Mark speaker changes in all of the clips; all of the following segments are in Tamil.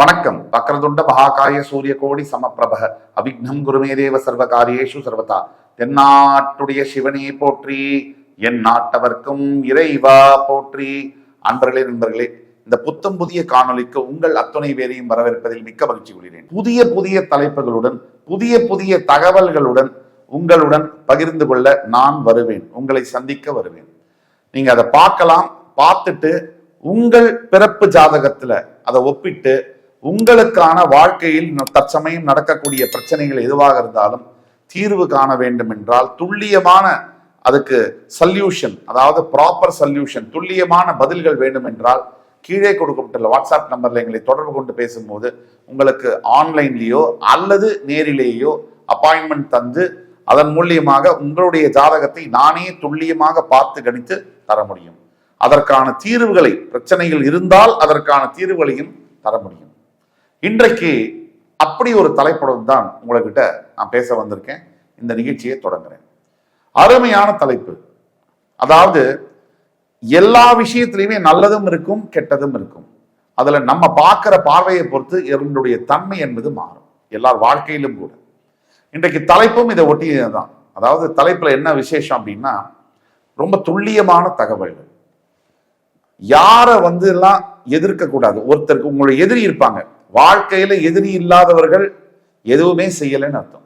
Speaker 1: வணக்கம். வக்ரதுண்ட மகாகாய சூரிய கோடி சமப்பிரப. அவிக்னம் குருமே தேவ சர்வ காரியேஷு சர்வதா. தென்னாட்டுடைய சிவனே போற்றி. என் நாட்டவர்க்கும் இறைவா போற்றி. அன்பர்களே நண்பர்களே இந்த புத்தம் புதிய காணொளிக்கு உங்கள் அத்துணை பேரையும் வரவேற்பதில் மிக்க மகிழ்ச்சி கொள்கிறேன். புதிய புதிய தலைப்புகளுடன் புதிய புதிய தகவல்களுடன் உங்களுடன் பகிர்ந்து கொள்ள நான் வருவேன். உங்களை சந்திக்க வருவேன். நீங்க அதை பார்க்கலாம் பார்த்துட்டு உங்கள் பிறப்பு ஜாதகத்துல அதை ஒப்பிட்டு உங்களுக்கான வாழ்க்கையில் தற்சமயம் நடக்கக்கூடிய பிரச்சனைகள் எதுவாக இருந்தாலும் தீர்வு காண வேண்டும் என்றால் துல்லியமான அதுக்கு சல்யூஷன் அதாவது ப்ராப்பர் சல்யூஷன் துல்லியமான பதில்கள் வேண்டும் என்றால் கீழே கொடுக்கப்பட்டுள்ள வாட்ஸ்அப் நம்பர்ல எங்களை தொடர்பு கொண்டு பேசும்போது உங்களுக்கு ஆன்லைன்லேயோ அல்லது நேரிலேயோ அப்பாயின்மெண்ட் தந்து அதன் மூலியமாக உங்களுடைய ஜாதகத்தை நானே துல்லியமாக பார்த்து கணித்து தர முடியும். அதற்கான தீர்வுகளை பிரச்சனைகள் இருந்தால் அதற்கான தீர்வுகளையும் தர முடியும். இன்றைக்கு அப்படி ஒரு தலைப்புடன் தான் உங்கள்கிட்ட நான் பேச வந்திருக்கேன். இந்த நிகழ்ச்சியை தொடங்குறேன். அருமையான தலைப்பு. அதாவது எல்லா விஷயத்திலையுமே நல்லதும் இருக்கும் கெட்டதும் இருக்கும். அதுல நம்ம பார்க்கிற பார்வையை பொறுத்து இதனுடைய தன்மை என்பது மாறும். எல்லார் வாழ்க்கையிலும் கூட. இன்றைக்கு தலைப்பும் இதை ஒட்டியது தான். அதாவது தலைப்புல என்ன விசேஷம் அப்படின்னா ரொம்ப துல்லியமான தகவல்கள். யாரை வந்து எல்லாம் எதிர்க்க கூடாது ஒருத்தருக்கு உங்களுடைய எதிரி இருப்பாங்க. வாழ்க்கையில எதிரி இல்லாதவர்கள் எதுவுமே செய்யலைன்னு அர்த்தம்.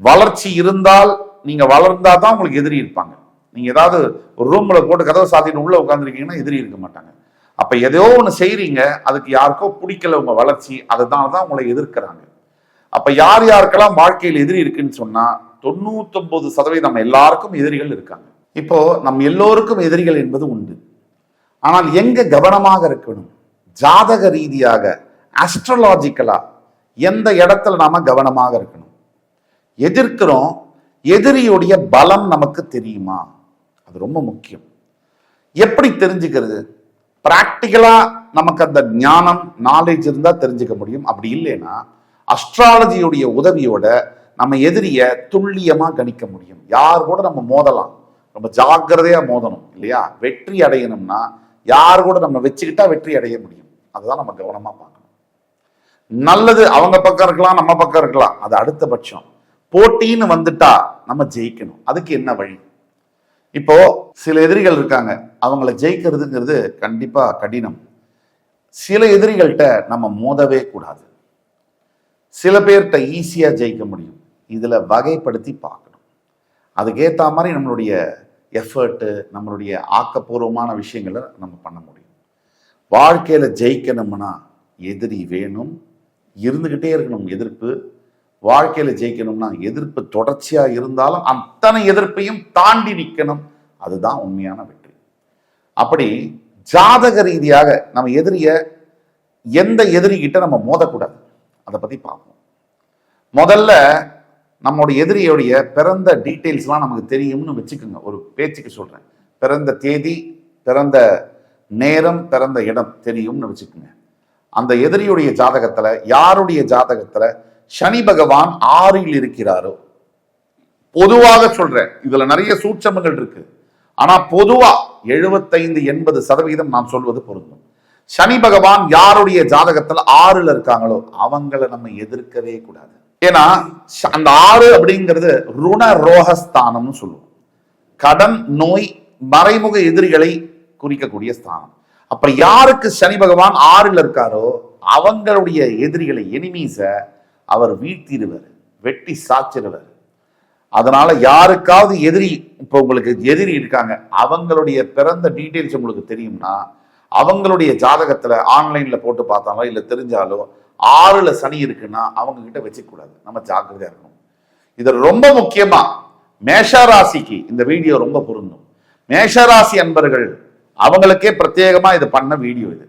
Speaker 1: வளர்ச்சி இருந்தால் நீங்க வளர்ந்தா தான் உங்களுக்கு எதிரி இருப்பாங்க. நீங்க ஏதாவது ஒரு ரூம்ல போட்டு கதவை சாத்திட்டு உள்ள உட்காந்துருக்கீங்கன்னா எதிரி இருக்க மாட்டாங்க. அப்ப எதையோ ஒன்று செய்யறீங்க அதுக்கு யாருக்கோ பிடிக்கல உங்க வளர்ச்சி அதனால தான் உங்களை எதிர்க்கிறாங்க. அப்ப யார் யாருக்கெல்லாம் வாழ்க்கையில் எதிரி இருக்குன்னு சொன்னா தொண்ணூத்தொன்பது சதவீதம் நம்ம எல்லாருக்கும் எதிரிகள் இருக்காங்க. இப்போ நம் எல்லோருக்கும் எதிரிகள் என்பது உண்டு. ஆனால் எங்க கவனமாக இருக்கணும்? ஜாதக ரீதியாக அஸ்ட்ரலாஜிக்கலா எந்த இடத்துல நாம் கவனமாக இருக்கணும்? எதிர்க்கிறோம் எதிரியுடைய பலம் நமக்கு தெரியுமா? அது ரொம்ப முக்கியம். எப்படி தெரிஞ்சுக்கிறது? ப்ராக்டிக்கலாக நமக்கு அந்த ஞானம் நாலேஜ் இருந்தால் தெரிஞ்சுக்க முடியும். அப்படி இல்லைன்னா அஸ்ட்ராலஜியுடைய உதவியோட நம்ம எதிரியை துல்லியமாக கணிக்க முடியும். யார் கூட நம்ம மோதலாம்? ரொம்ப ஜாக்கிரதையாக மோதணும் இல்லையா? வெற்றி அடையணும்னா யார் கூட நம்ம வச்சுக்கிட்டா வெற்றி அடைய முடியும். அதுதான் நம்ம கவனமாக பார்க்கணும். நல்லது அவங்க பக்கம் இருக்கலாம் நம்ம பக்கம் இருக்கலாம். அது அடுத்த பட்சம். போட்டின்னு வந்துட்டா நம்ம ஜெயிக்கணும். அதுக்கு என்ன வழி? இப்போ சில எதிரிகள் இருக்காங்க. அவங்கள ஜெயிக்கிறதுங்கிறது கண்டிப்பா கடினம். சில எதிரிகள்கிட்ட நம்ம மோதவே கூடாது. சில பேர்கிட்ட ஈஸியா ஜெயிக்க முடியும். இதுல வகைப்படுத்தி பார்க்கணும். அதுக்கேற்ற மாதிரி நம்மளுடைய எஃபர்ட்டு நம்மளுடைய ஆக்கப்பூர்வமான விஷயங்களை நம்ம பண்ண முடியும். வாழ்க்கையில ஜெயிக்கணும்னா எதிரி வேணும் இருந்துக்கிட்டே இருக்கணும் எதிர்ப்பு. வாழ்க்கையில் ஜெயிக்கணும்னா எதிர்ப்பு தொடர்ச்சியாக இருந்தாலும் அத்தனை எதிர்ப்பையும் தாண்டி நிற்கணும் அதுதான் உண்மையான வெற்றி. அப்படி ஜாதக ரீதியாக நம்ம எதிரிய எந்த எதிரிகிட்ட நம்ம மோதக்கூடாது? அதை பற்றி பார்ப்போம். முதல்ல நம்மளுடைய எதிரியுடைய பிறந்த டீட்டெயில்ஸ்லாம் நமக்கு தெரியும்னு வச்சுக்கோங்க. ஒரு பேச்சுக்கு சொல்கிறேன் பிறந்த தேதி பிறந்த நேரம் பிறந்த இடம் தெரியும்னு வச்சுக்கோங்க. அந்த எதிரியுடைய ஜாதகத்துல யாருடைய ஜாதகத்துல சனி பகவான் ஆறில் இருக்கிறாரோ? பொதுவாக சொல்றேன் இதுல நிறைய சூட்சமங்கள் இருக்கு. ஆனா பொதுவா எழுபத்தைந்து எண்பது சதவீதம் நான் சொல்வது பொருந்தும். சனி பகவான் யாருடைய ஜாதகத்துல ஆறுல இருக்காங்களோ அவங்கள நம்ம எதிர்க்கவே கூடாது. ஏன்னா அந்த ஆறு அப்படிங்கிறது ருண ரோகஸ்தானம்னு சொல்லுவோம். கடன் நோய் மறைமுக எதிரிகளை குறிக்கக்கூடிய ஸ்தானம். அப்ப யாருக்கு சனி பகவான் ஆறில் இருக்காரோ அவங்களுடைய எதிரிகளை எனிமீஸ அவர் வீழ்த்திடுவார் வெட்டி சாச்சிடுவார். அதனால யாருக்காவது எதிரி இப்போ உங்களுக்கு எதிரி இருக்காங்க அவங்களுடைய பிறந்த டீட்டெயில்ஸ் உங்களுக்கு தெரியும்னா அவங்களுடைய ஜாதகத்துல ஆன்லைன்ல போட்டு பார்த்தாலோ இல்ல தெரிஞ்சாலோ ஆறுல சனி இருக்குன்னா அவங்க கிட்ட வச்சுக்கூடாது நம்ம ஜாக்கிரதையா இருக்கணும். இது ரொம்ப முக்கியமா மேஷராசிக்கு இந்த வீடியோ ரொம்ப பொருந்தும். மேஷராசி அன்பர்கள் அவங்களுக்கே பிரத்யேகமாக இது பண்ண வீடியோ இது.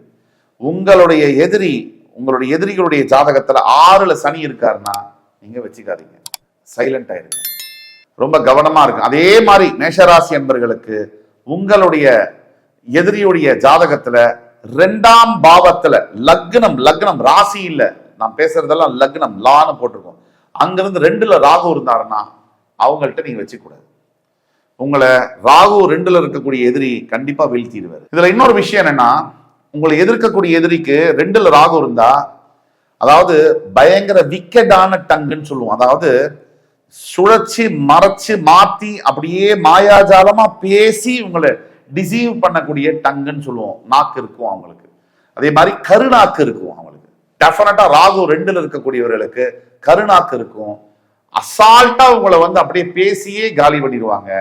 Speaker 1: உங்களுடைய எதிரி உங்களுடைய எதிரிகளுடைய ஜாதகத்துல ஆறுல சனி இருக்காருன்னா நீங்க வச்சுக்காதீங்க. சைலண்ட் ஆயிருங்க ரொம்ப கவனமா இருக்கும் அதே மாதிரி மேஷராசி என்பர்களுக்கு உங்களுடைய எதிரியுடைய ஜாதகத்துல ரெண்டாம் பாவத்துல லக்னம் லக்னம் ராசி இல்லை. நான் பேசுறதெல்லாம் லக்னம் லான்னு போட்டிருக்கோம். அங்கிருந்து ரெண்டுல ராகு இருந்தாருன்னா அவங்கள்ட்ட நீங்க வச்சுக்கூடாது உங்களை ராகு ரெண்டுல இருக்கக்கூடிய எதிரி கண்டிப்பா வீழ்த்திடுவார். இதுல இன்னொரு விஷயம் என்னன்னா உங்களை எதிர்க்கக்கூடிய எதிரிக்கு ரெண்டுல ராகு இருந்தா அதாவது பயங்கர விக்கெட்டான டங்குன்னு சொல்லுவோம். அதாவது சுழற்சி மறைச்சு மாத்தி அப்படியே மாயாஜாலமா பேசி உங்களை டிசீவ் பண்ணக்கூடிய டங்குன்னு சொல்லுவோம். நாக்கு இருக்கும் அவங்களுக்கு. அதே மாதிரி கருநாக்கு இருக்கும் அவங்களுக்கு. டெஃபினட்டா ராகு ரெண்டுல இருக்கக்கூடியவர்களுக்கு கருநாக்கு இருக்கும். அசால்ட்டா உங்களை வந்து அப்படியே பேசியே காலி பண்ணிடுவாங்க.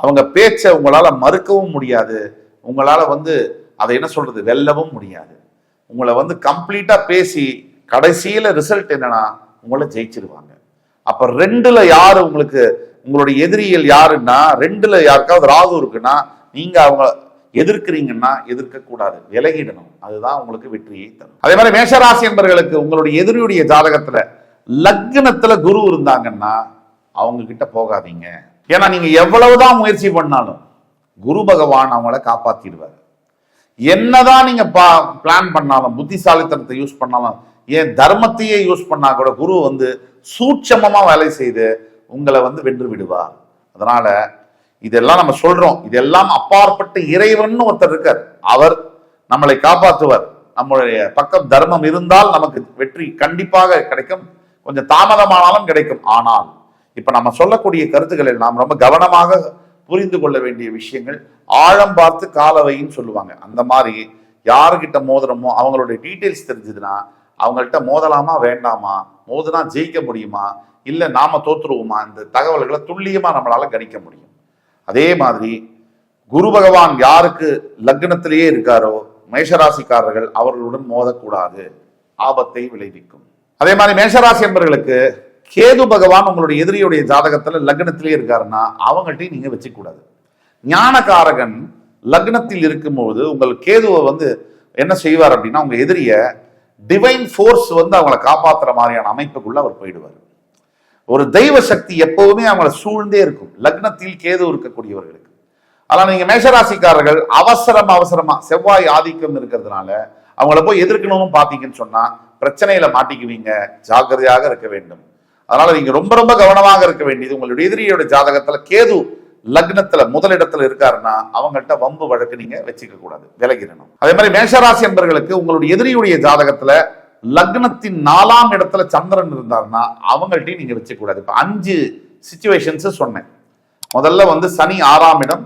Speaker 1: அவங்க பேச்சை உங்களால் மறுக்கவும் முடியாது. உங்களால் வந்து அதை என்ன சொல்றது? வெல்லவும் முடியாது. உங்களை வந்து கம்ப்ளீட்டாக பேசி கடைசியில் ரிசல்ட் என்னன்னா உங்களை ஜெயிச்சிருவாங்க. அப்போ ரெண்டில் யார் உங்களுக்கு உங்களுடைய எதிரிகள் யாருன்னா ரெண்டில் யாருக்காவது ராகு இருக்குன்னா நீங்கள் அவங்க எதிர்க்கிறீங்கன்னா எதிர்க்கக்கூடாது. விலகிடணும். அதுதான் உங்களுக்கு வெற்றியை தரும். அதே மாதிரி மேஷராசி என்பர்களுக்கு உங்களுடைய எதிரியுடைய ஜாதகத்தில் லக்னத்தில் குரு இருந்தாங்கன்னா அவங்க கிட்ட போகாதீங்க. ஏன்னா நீங்க எவ்வளவுதான் முயற்சி பண்ணாலும் குரு பகவான் அவங்கள காப்பாத்திடுவார். என்னதான் நீங்க பிளான் பண்ணாலும் புத்திசாலித்தனத்தை யூஸ் பண்ணாலும் ஏன் தர்மத்தையே யூஸ் பண்ணா கூட குரு வந்து சூட்சமமா வேலை செய்து உங்களை வந்து வென்று விடுவார். அதனால இதெல்லாம் நம்ம சொல்றோம். இதெல்லாம் அப்பாற்பட்ட இறைவன் ஒருத்தர் இருக்கார். அவர் நம்மளை காப்பாற்றுவர். நம்மளுடைய பக்கம் தர்மம் இருந்தால் நமக்கு வெற்றி கண்டிப்பாக கிடைக்கும். கொஞ்சம் தாமதமானாலும் கிடைக்கும். ஆனால் இப்போ நம்ம சொல்லக்கூடிய கருத்துக்களில் நாம் ரொம்ப கவனமாக புரிந்து கொள்ள வேண்டிய விஷயங்கள் ஆழம் பார்த்து காலவைன்னு சொல்லுவாங்க. அந்த மாதிரி யாருக்கிட்ட மோதுறமோ அவங்களுடைய டீட்டெயில்ஸ் தெரிஞ்சதுன்னா அவங்கள்ட்ட மோதலாமா வேண்டாமா மோதுனா ஜெயிக்க முடியுமா இல்லை நாம தோத்துருவோமா இந்த தகவல்களை துல்லியமாக நம்மளால கணிக்க முடியும். அதே மாதிரி குரு பகவான் யாருக்கு லக்னத்திலேயே இருக்காரோ மேஷராசிக்காரர்கள் அவர்களுடன் மோதக்கூடாது. ஆபத்தை விளைவிக்கும். அதே மாதிரி மேஷராசி என்பவர்களுக்கு கேது பகவான் உங்களுடைய எதிரியுடைய ஜாதகத்தில் லக்னத்திலே இருக்காருன்னா அவங்கள்ட்டையும் நீங்கள் வச்சுக்கூடாது ஞானகாரகன் லக்னத்தில் இருக்கும்போது உங்கள் கேதுவை வந்து என்ன செய்வார் அப்படின்னா உங்கள் எதிரியை டிவைன் ஃபோர்ஸ் வந்து அவங்கள காப்பாற்றுற மாதிரியான அமைப்புக்குள்ளே அவர் போயிடுவார். ஒரு தெய்வ சக்தி எப்பவுமே அவங்கள சூழ்ந்தே இருக்கும். லக்னத்தில் கேது இருக்கக்கூடியவர்களுக்கு. ஆனால் நீங்கள் மேஷராசிக்காரர்கள் அவசரம் அவசரமாக செவ்வாய் ஆதிக்கம் இருக்கிறதுனால அவங்கள போய் எதிர்க்கணும்னு பார்த்தீங்கன்னு சொன்னால் பிரச்சனையில் மாட்டிக்குவீங்க. ஜாக்கிரதையாக இருக்க வேண்டும். அதனால நீங்க ரொம்ப ரொம்ப கவனமாக இருக்க வேண்டியது உங்களுடைய எதிரியோட ஜாதகத்துல கேது லக்னத்துல முதலிடத்துல இருக்காருன்னா அவங்கள்ட்ட வம்பு வழக்கு நீங்க வச்சுக்க கூடாது விலகிடணும். அதே மாதிரி மேஷராசி என்பர்களுக்கு உங்களுடைய எதிரியுடைய ஜாதகத்துல லக்னத்தின் நாலாம் இடத்துல சந்திரன் இருந்தாருன்னா அவங்கள்ட்டையும் நீங்க வச்சுக்க கூடாது. இப்ப அஞ்சு சுச்சுவேஷன்ஸ் சொன்னேன். முதல்ல வந்து சனி ஆறாம் இடம்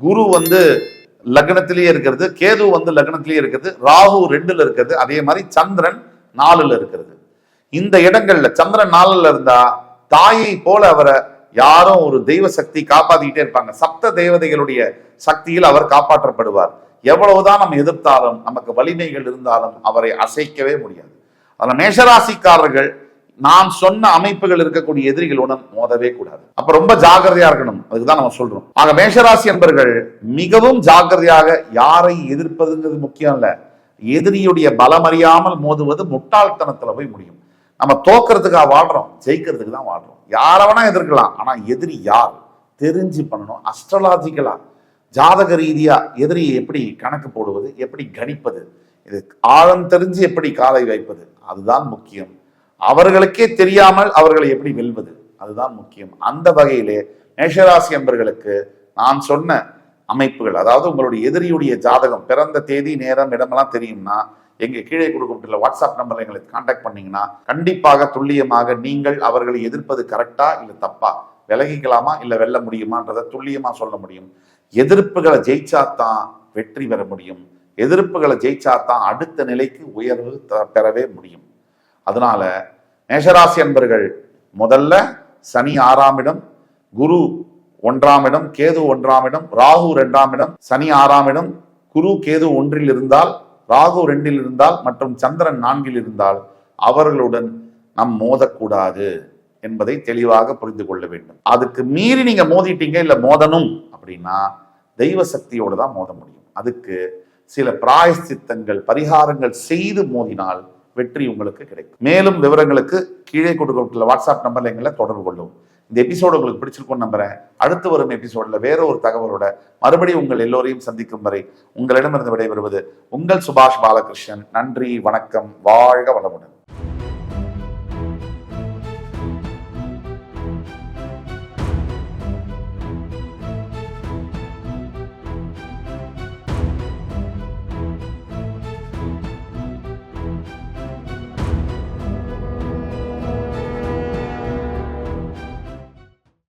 Speaker 1: குரு வந்து லக்னத்திலேயே இருக்கிறது கேது வந்து லக்னத்திலேயே இருக்கிறது ராகு ரெண்டுல இருக்கிறது அதே மாதிரி சந்திரன் நாலுல இருக்கிறது. இந்த இடங்கள்ல சந்திரன் நாளில் இருந்தா தாயை போல அவரை யாரும் ஒரு தெய்வ சக்தி காப்பாத்திக்கிட்டே இருப்பாங்க. சப்த தேவதைகளுடைய சக்தியில் அவர் காப்பாற்றப்படுவார். எவ்வளவுதான் நம்ம எதிர்த்தாலும் நமக்கு வலிமைகள் இருந்தாலும் அவரை அசைக்கவே முடியாது. அதில் மேஷராசிக்காரர்கள் நான் சொன்ன அமைப்புகள் இருக்கக்கூடிய எதிரிகளுடன் மோதவே கூடாது. அப்ப ரொம்ப ஜாகிரதையா இருக்கணும். அதுக்குதான் நம்ம சொல்றோம். ஆக மேஷராசி என்பர்கள் மிகவும் ஜாக்கிரதையாக யாரை எதிர்ப்பதுங்கிறது முக்கியம் இல்ல. எதிரியுடைய பலம் அறியாமல் மோதுவது முட்டாள்தனத்துல போய் முடியும். நம்ம தோக்கிறதுக்காக வாழ்கிறோம் ஜெயிக்கிறதுக்கு தான் வாழ்கிறோம் யாரை வேணா எதிர்க்கலாம் ஆனால் எதிரி யார்? தெரிஞ்சு பண்ணணும் அஸ்ட்ரலாஜிக்கலாக ஜாதக ரீதியாக எதிரியை எப்படி கணக்கு போடுவது எப்படி கணிப்பது இது ஆழம் தெரிஞ்சு எப்படி காலை வைப்பது அதுதான் முக்கியம். அவர்களுக்கே தெரியாமல் அவர்களை எப்படி வெல்வது அதுதான் முக்கியம். அந்த வகையிலே மேஷராசி என்பர்களுக்கு நான் சொன்ன அமைப்புகள் அதாவது உங்களுடைய எதிரியுடைய ஜாதகம் பிறந்த தேதி நேரம் இடமெல்லாம் தெரியும்னா எங்க கீழே கொடுக்கப்பட்டுள்ள வாட்ஸ்அப் நம்பர்ல எங்களை கான்டாக்ட் பண்ணீங்கன்னா கண்டிப்பாக துல்லியமாக நீங்கள் அவர்களை எதிர்ப்பது கரெக்டா இல்ல தப்பா? விலகிக்கலாமா? இல்ல வெல்ல முடியுமான்றதை துல்லியமா சொல்ல முடியும். எதிர்ப்புகளை ஜெயிச்சாதான் வெற்றி பெற முடியும். எதிர்ப்புகளை ஜெயிச்சாதான் அடுத்த நிலைக்கு உயர்வு த- பெறவே முடியும். அதனால மேஷராசி அன்பர்கள் முதல்ல சனி ஆறாம் இடம் குரு ஒன்றாம் இடம் கேது ஒன்றாம் இடம் ராகு இரண்டாம் இடம் சனி ஆறாம் இடம் குரு கேது ஒன்றில் இருந்தால் ராகு ரெண்டில் இருந்தால் மற்றும் சந்திரன் நான்கில் இருந்தால் அவர்களுடன் நம் மோதக்கூடாது என்பதை தெளிவாக புரிந்து கொள்ள வேண்டும். அதுக்கு மீறி நீங்க மோதிட்டீங்க இல்ல மோதணும் அப்படின்னா தெய்வ சக்தியோடு தான் மோத முடியும். அதுக்கு சில பிராயசித்தங்கள் பரிகாரங்கள் செய்து மோதினால் வெற்றி உங்களுக்கு கிடைக்கும். மேலும் விவரங்களுக்கு கீழே கொடுக்கப்பட்டுள்ள வாட்ஸ்அப் நம்பர்ல எங்களை தொடர்பு கொள்ளும் இந்த எபிசோடு உங்களுக்கு பிடிச்சிருக்கும் நம்புறேன். அடுத்து வரும் எபிசோடில் வேற ஒரு தகவலோட மறுபடியும் உங்கள் எல்லோரையும் சந்திக்கும் வரை உங்களிடமிருந்து விடைபெறுவது உங்கள் சுபாஷ் பாலகிருஷ்ணன். நன்றி வணக்கம் வாழ்க வளமுடன்.